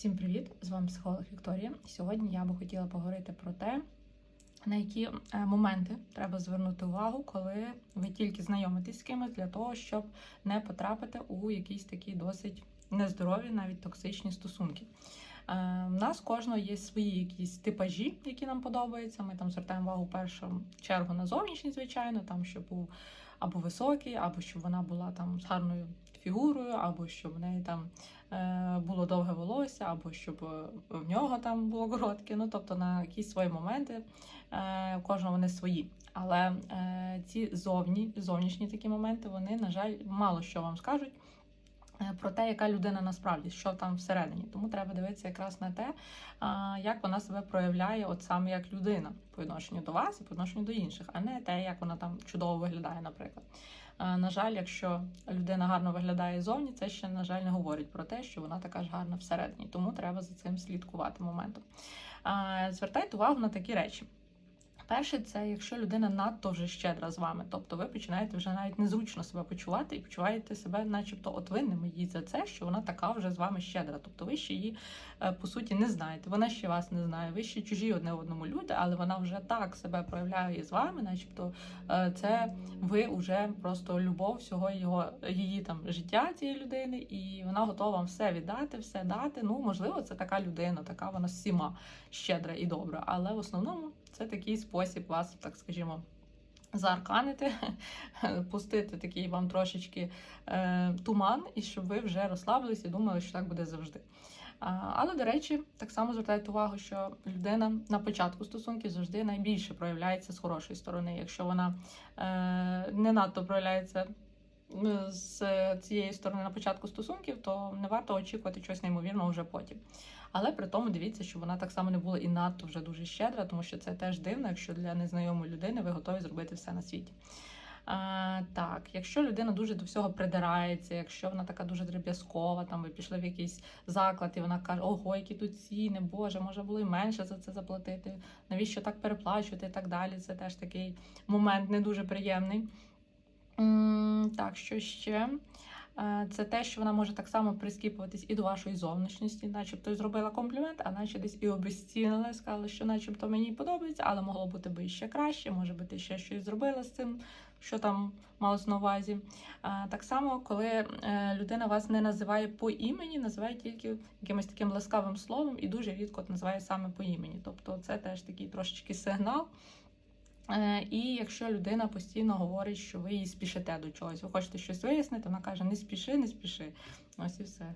Всім привіт! З вами психолог Вікторія. Сьогодні я би хотіла поговорити про те, на які е, моменти треба звернути увагу, коли ви тільки знайомитесь з кимось для того, щоб не потрапити у якісь такі досить нездорові, навіть токсичні стосунки. Е, У нас кожного є свої якісь типажі, які нам подобаються. Ми там звертаємо увагу першу чергу на зовнішність, звичайно, там щоб був або високий, або щоб вона була там з гарною фігурою, або щоб в неї там е, було довге волосся, або щоб е, в нього там було коротке. Ну тобто на якісь свої моменти е, у кожного вони свої. Але е, ці зовні, зовнішні такі моменти, вони, на жаль, мало що вам скажуть. Е, Про те, яка людина насправді, що там всередині, тому треба дивитися якраз на те, як вона себе проявляє, от саме як людина по відношенню до вас і по відношенню до інших, а не те, як вона там чудово виглядає, наприклад. На жаль, якщо людина гарно виглядає зовні, це ще, на жаль, не говорить про те, що вона така ж гарна всередині. Тому треба за цим слідкувати моментом. Звертайте увагу на такі речі. Перше, це якщо людина надто вже щедра з вами, тобто ви починаєте вже навіть незручно себе почувати і почуваєте себе, начебто, от винними їй за це, що вона така вже з вами щедра. Тобто ви ще її е, по суті не знаєте. Вона ще вас не знає. Ви ще чужі одне одному люди, але вона вже так себе проявляє з вами, начебто е, це ви вже просто любов всього його її там життя цієї людини, і вона готова вам все віддати, все дати. Ну можливо, це така людина, така вона всіма щедра і добра. Але в основному це такий спосіб вас, так скажімо. Заарканити, пустити такий вам трошечки е, туман, і щоб ви вже розслабились і думали, що так буде завжди. Але, до речі, так само звертайте увагу, що людина на початку стосунків завжди найбільше проявляється з хорошої сторони. Якщо вона е, не надто проявляється з цієї сторони на початку стосунків, то не варто очікувати чогось неймовірного вже потім. Але при тому дивіться, щоб вона так само не була і надто вже дуже щедра, тому що це теж дивно, якщо для незнайомої людини ви готові зробити все на світі. А, так, якщо людина дуже до всього придирається, якщо вона така дуже дріб'язкова, там ви пішли в якийсь заклад, і вона каже, ого, які тут ціни, Боже, може було і менше за це заплатити, навіщо так переплачувати і так далі. Це теж такий момент не дуже приємний. Так, що ще? Е, Це те, що вона може так само прискіпуватись і до вашої зовнішності, начебто зробила комплімент, а наче десь і обезцінила, сказала, що начебто мені подобається, але могло бути би ще краще, може би ти ще щось зробила з цим, що там малось на увазі. Е, Так само, коли е, людина вас не називає по імені, називає тільки якимось таким ласкавим словом і дуже рідко називає саме по імені. Тобто це теж такий трошечки сигнал. Е, І якщо людина постійно говорить, що ви її спішите до чогось, ви хочете щось вияснити, вона каже: не спіши, не спіши. Ось і все.